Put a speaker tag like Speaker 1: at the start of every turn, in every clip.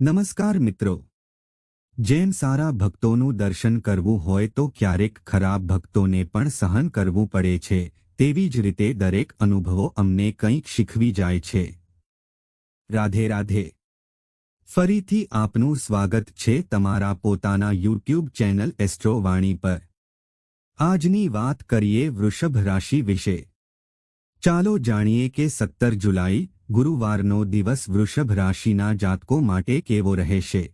Speaker 1: નમસ્કાર મિત્રો. જેમ સારા ભક્તોનું દર્શન કરવું હોય તો ક્યારેક ખરાબ ભક્તોને પણ સહન કરવું પડે છે, તેવી જ રીતે દરેક અનુભવો અમને કંઈક શીખવી જાય છે. રાધે રાધે. ફરીથી આપનું સ્વાગત છે તમારા પોતાના યુટ્યુબ ચેનલ એસ્ટ્રો વાણી પર. આજની વાત કરીએ વૃષભ રાશિ વિશે. ચાલો જાણીએ કે સત્તર જુલાઈ ગુરુવારનો દિવસ વૃષભ રાશિના જાતકો માટે કેવો રહેશે?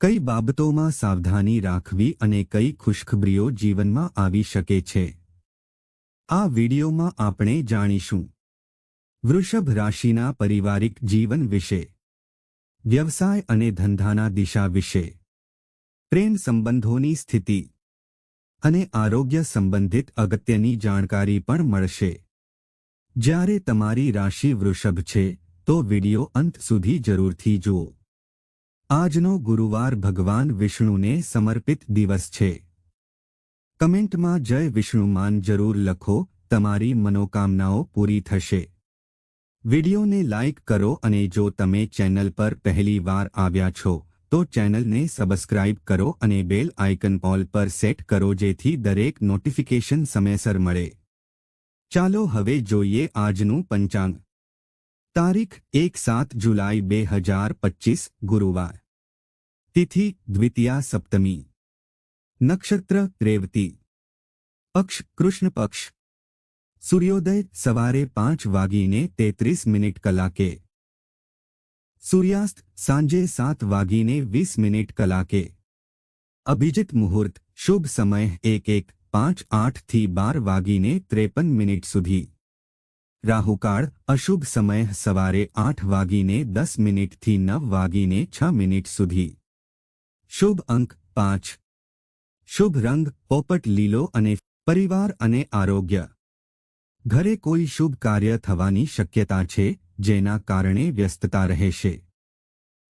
Speaker 1: કઈ બાબતોમાં સાવધાની રાખવી અને કઈ ખુશખબરીઓ જીવનમાં આવી શકે છે? આ વિડિયોમાં આપણે જાણીશું. વૃષભ રાશિના પારિવારિક જીવન વિશે, વ્યવસાય અને ધંધાના દિશા વિશે, પ્રેમ સંબંધોની સ્થિતિ અને આરોગ્ય સંબંધિત અગત્યની જાણકારી પણ મળશે. જ્યારે તમારી રાશિ વૃષભ છે, તો વિડિયો અંત સુધી જરૂરથી જુઓ. આજનો ગુરુવાર ભગવાન વિષ્ણુને સમર્પિત દિવસ છે. કમેન્ટમાં જય વિષ્ણુમાન જરૂર લખો, તમારી મનોકામનાઓ પૂરી થશે. વિડિયોને લાઇક કરો અને જો તમે ચેનલ પર પહેલી વાર આવ્યા છો, તો ચેનલને સબસ્ક્રાઇબ કરો અને બેલ આઇકન ઓલ પર સેટ કરો જેથી દરેક નોટિફિકેશન સમયસર મળે. ચાલો હવે જોઈએ આજનું પંચાંગ. તારીખ એક સાત જુલાઈ બે હજાર પચીસ, ગુરુવાર. તિથિ દ્વિતીયા સપ્તમી. નક્ષત્ર રેવતી પક્ષ, કૃષ્ણ પક્ષ. સૂર્યોદય સવારે પાંચ વાગીને તેત્રીસ મિનિટ કલાકે. સૂર્યાસ્ત સાંજે સાત વાગીને વીસ મિનિટ કલાકે. અભિજીત મુહૂર્ત, શુભ સમય, એક એક. પાંચ આઠથી બાર વાગીને ત્રેપન મિનિટ સુધી. રાહુકાળ, અશુભ સમય, સવારે આઠ વાગીને દસ મિનિટથી નવ વાગીને છ મિનિટ સુધી. શુભ અંક પાંચ. શુભ રંગ, પોપટ લીલો અને પરિવાર અને આરોગ્ય. ઘરે કોઈ શુભ કાર્ય થવાની શક્યતા છે, જેના કારણે વ્યસ્તતા રહેશે.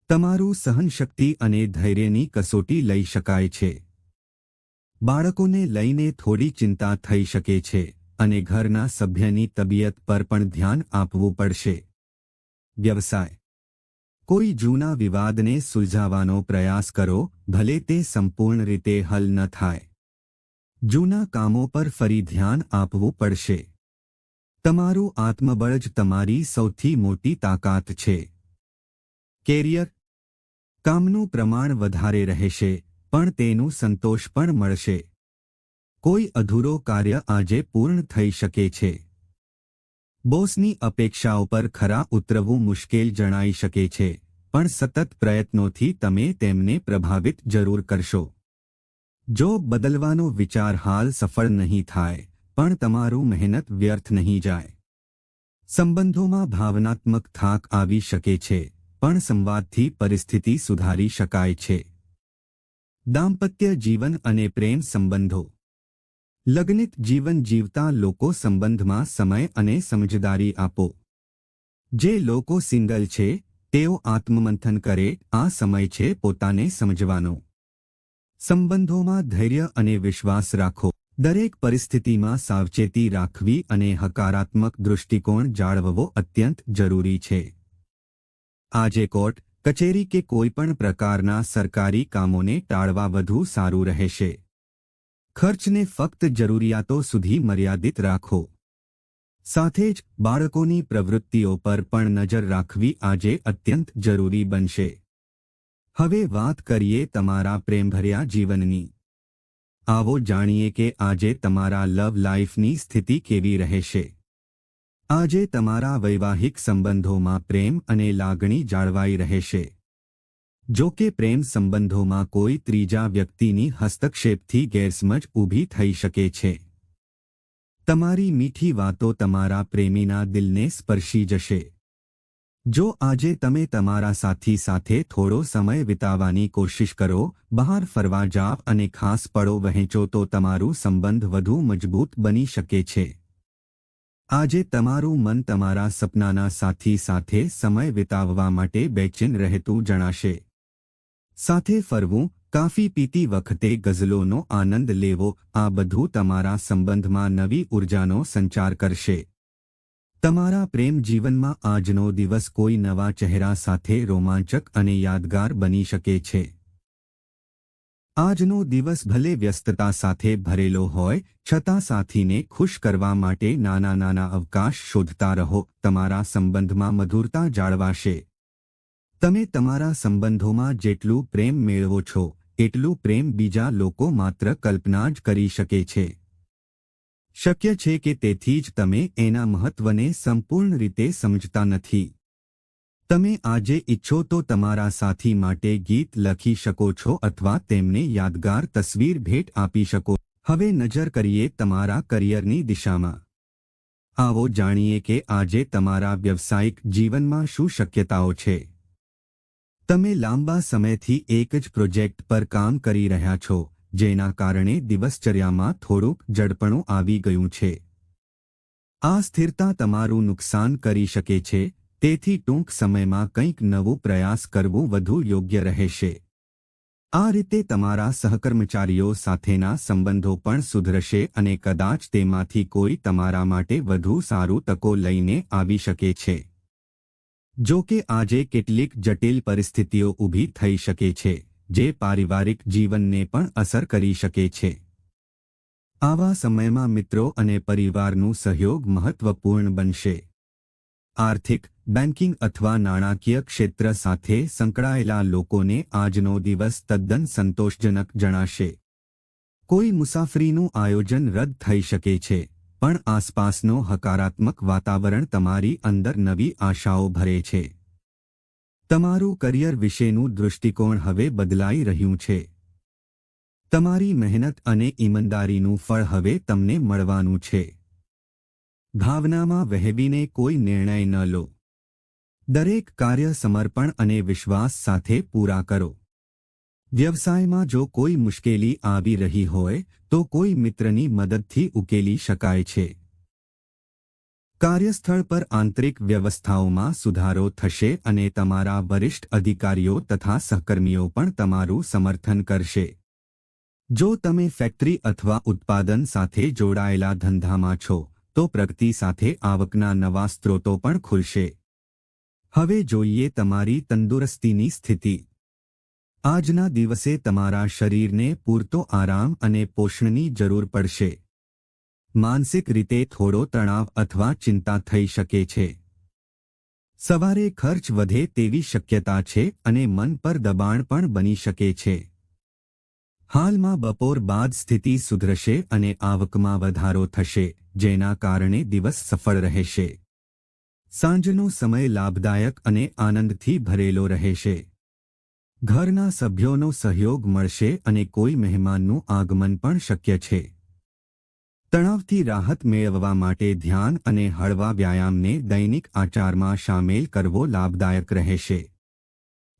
Speaker 1: તમારું સહનશક્તિ અને ધૈર્યની કસોટી લઈ શકાય છે. બાળકોને લઈને થોડી ચિંતા થઈ શકે છે અને ઘરના સભ્યની તબિયત પર પણ ધ્યાન આપવું પડશે. વ્યવસાય. કોઈ જૂના વિવાદને સુલઝાવવાનો પ્રયાસ કરો, ભલે તે સંપૂર્ણ રીતે હલ ન થાય. જૂના કામો પર ફરી ધ્યાન આપવું પડશે. તમારું આત્મબળ જ તમારી સૌથી મોટી તાકાત છે. કેરિયર. કામનું પ્રમાણ વધારે રહેશે. પણ તેનું સંતોષ પણ મળશે. કોઈ અધૂરો કાર્ય આજે પૂર્ણ થઈ શકે છે. બોસની અપેક્ષાઓ પર ખરા ઉતરવું મુશ્કેલ જણાઈ શકે છે, પણ સતત પ્રયત્નોથી તમે તેમને પ્રભાવિત જરૂર કરશો. જો બદલવાનો વિચાર હાલ સફળ નહીં થાય, પણ તમારું મહેનત વ્યર્થ નહીં જાય. સંબંધોમાં ભાવનાત્મક થાક આવી શકે છે, પણ સંવાદથી પરિસ્થિતિ સુધારી શકાય છે. દાંપત્ય જીવન અને પ્રેમ સંબંધો. લગ્નિત જીવન જીવતા લોકો સંબંધમાં સમય અને સમજદારી આપો. જે લોકો સિંગલ છે, તેઓ આત્મમંથન કરે, આ સમય છે પોતાને સમજવાનો. સંબંધોમાં ધૈર્ય અને વિશ્વાસ રાખો. દરેક પરિસ્થિતિમાં સાવચેતી રાખવી અને હકારાત્મક દૃષ્ટિકોણ જાળવવો અત્યંત જરૂરી છે. આજે કોર્ટ કચેરી કે કોઈપણ પ્રકારના સરકારી કામોને ટાળવા વધુ સારું રહેશે. ખર્ચને ફક્ત જરૂરિયાતો સુધી મર્યાદિત રાખો. સાથે જ બાળકોની પ્રવૃત્તિઓ પર પણ નજર રાખવી આજે અત્યંત જરૂરી બનશે. હવે વાત કરીએ તમારા પ્રેમભર્યા જીવનની. આવો જાણીએ કે આજે તમારા લવ લાઈફની સ્થિતિ કેવી રહેશે. આજે તમારા વૈવાહિક સંબંધોમાં પ્રેમ અને લાગણી જાળવાઈ રહેશે. જો કે પ્રેમ સંબંધોમાં કોઈ ત્રીજા વ્યક્તિની હસ્તક્ષેપથી ગેરસમજ ઊભી થઈ શકે છે. તમારી મીઠી વાતો તમારા પ્રેમીના દિલને સ્પર્શી જશે. જો આજે તમે તમારા સાથી સાથે થોડો સમય વિતાવવાની કોશિશ કરો, બહાર ફરવા જાવ અને ખાસ પળો વહેંચો તો તમારું સંબંધ વધુ મજબૂત બની શકે છે. આજે તમારું મન તમારા સપનાના સાથી સાથે સમય વિતાવવા માટે બેચેન રહેતું જણાશે. સાથે ફરવું, કાફી પીતી વખતે ગઝલોનો આનંદ લેવો, આ બધું તમારા સંબંધમાં નવી ઉર્જાનો સંચાર કરશે. તમારા પ્રેમ જીવનમાં આજનો દિવસ કોઈ નવા ચહેરા સાથે રોમાંચક અને યાદગાર બની શકે છે. આજનો દિવસ ભલે વ્યસ્તતા સાથે ભરેલો હોય, છતાં સાથીને ખુશ કરવા માટે નાના નાના અવકાશ શોધતા રહો, તમારા સંબંધમાં મધુરતા જાળવાશે. તમે તમારા સંબંધોમાં જેટલું પ્રેમ મેળવો છો, એટલું પ્રેમ બીજા લોકો માત્ર કલ્પના જ કરી શકે છે. શક્ય છે કે તેથી જ તમે એના મહત્વને સંપૂર્ણ રીતે સમજતા નથી. તમે આજે ઈચ્છો તો તમારા સાથી માટે ગીત લખી શકો છો અથવા તેમને યાદગાર તસવીર ભેટ આપી શકો. હવે નજર કરીએ તમારા કરિયરની દિશામાં. આવો જાણીએ કે આજે તમારા વ્યવસાયિક જીવનમાં શું શક્યતાઓ છે. તમે લાંબા સમયથી એક જ પ્રોજેક્ટ પર કામ કરી રહ્યા છો, જેના કારણે દિવસચર્યામાં થોડુંક જડપણું આવી ગયું છે. આ સ્થિરતા તમારું નુકસાન કરી શકે છે તેથી ટૂંક સમયમાં કંઈક નવું પ્રયાસ કરવું વધુ યોગ્ય રહેશે. આ રીતે તમારા સહકર્મચારીઓ સાથેના સંબંધો પણ સુધરશે અને કદાચ તેમાંથી કોઈ તમારા માટે વધુ સારું તકો લઈને આવી શકે છે. જો કે આજે કેટલીક જટિલ પરિસ્થિતિઓ ઊભી થઈ શકે છે, જે પારિવારિક જીવનને પણ અસર કરી શકે છે. આવા સમયમાં મિત્રો અને પરિવારનું સહયોગ મહત્વપૂર્ણ બનશે. આર્થિક બેન્કિંગ અથવા નાણાકીય ક્ષેત્ર સાથે સંકળાયેલા લોકોને આજનો દિવસ તદ્દન સંતોષજનક જણાશે. કોઈ મુસાફરીનું આયોજન રદ થઈ શકે છે, પણ આસપાસનો હકારાત્મક વાતાવરણ તમારી અંદર નવી આશાઓ ભરે છે. તમારું કરિયર વિશેનું દૃષ્ટિકોણ હવે બદલાઈ રહ્યું છે. તમારી મહેનત અને ઈમાનદારીનું ફળ હવે તમને મળવાનું છે. ભાવનામાં વહેવીને કોઈ નિર્ણય ન લો. દરેક કાર્ય સમર્પણ અને વિશ્વાસ સાથે પૂરા કરો. વ્યવસાયમાં જો કોઈ મુશ્કેલી આવી રહી હોય, તો કોઈ મિત્રની મદદથી ઉકેલી શકાય છે. કાર્યસ્થળ પર આંતરિક વ્યવસ્થાઓમાં સુધારો થશે અને તમારા વરિષ્ઠ અધિકારીઓ તથા સહકર્મીઓ પણ તમારું સમર્થન કરશે. જો તમે ફેક્ટરી અથવા ઉત્પાદન સાથે જોડાયેલા ધંધામાં છો તો પ્રગતિ સાથે આવકના નવા સ્ત્રોતો પણ ખુલશે. હવે જોઈએ તમારી તંદુરસ્તીની સ્થિતિ. આજના દિવસે તમારા શરીરને પૂરતો આરામ અને પોષણની જરૂર પડશે. માનસિક રીતે થોડો તણાવ અથવા ચિંતા થઈ શકે છે. સવારે ખર્ચ વધે તેવી શક્યતા છે અને મન પર દબાણ પણ બની શકે છે. હાલમાં બપોર બાદ સ્થિતિ સુધરશે અને આવકમાં વધારો થશે, જેના કારણે દિવસ સફળ રહેશે. સાંજનો સમય લાભદાયક અને આનંદથી ભરેલો રહેશે. ઘરના સભ્યોનો સહયોગ મળશે અને કોઈ મહેમાનનું આગમન પણ શક્ય છે. તણાવથી રાહત મેળવવા માટે ધ્યાન અને હળવા વ્યાયામને દૈનિક આચારમાં સામેલ કરવો લાભદાયક રહેશે.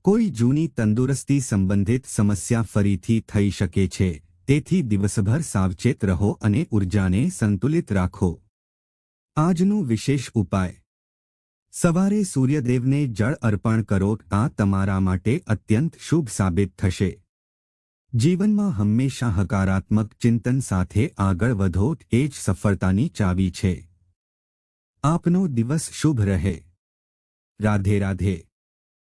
Speaker 1: કોઈ જૂની તંદુરસ્તી સંબંધિત સમસ્યા ફરીથી થઈ શકે છે, તેથી દિવસભર સાવચેત રહો અને ઉર્જાને સંતુલિત રાખો. આજનું વિશેષ ઉપાય. સવારે સૂર્યદેવને જળ અર્પણ કરો, આ તમારા માટે અત્યંત શુભ સાબિત થશે. જીવનમાં હંમેશા હકારાત્મક ચિંતન સાથે આગળ વધો, એ જ સફળતાની ચાવી છે. આપનો દિવસ શુભ રહે. રાધે રાધે.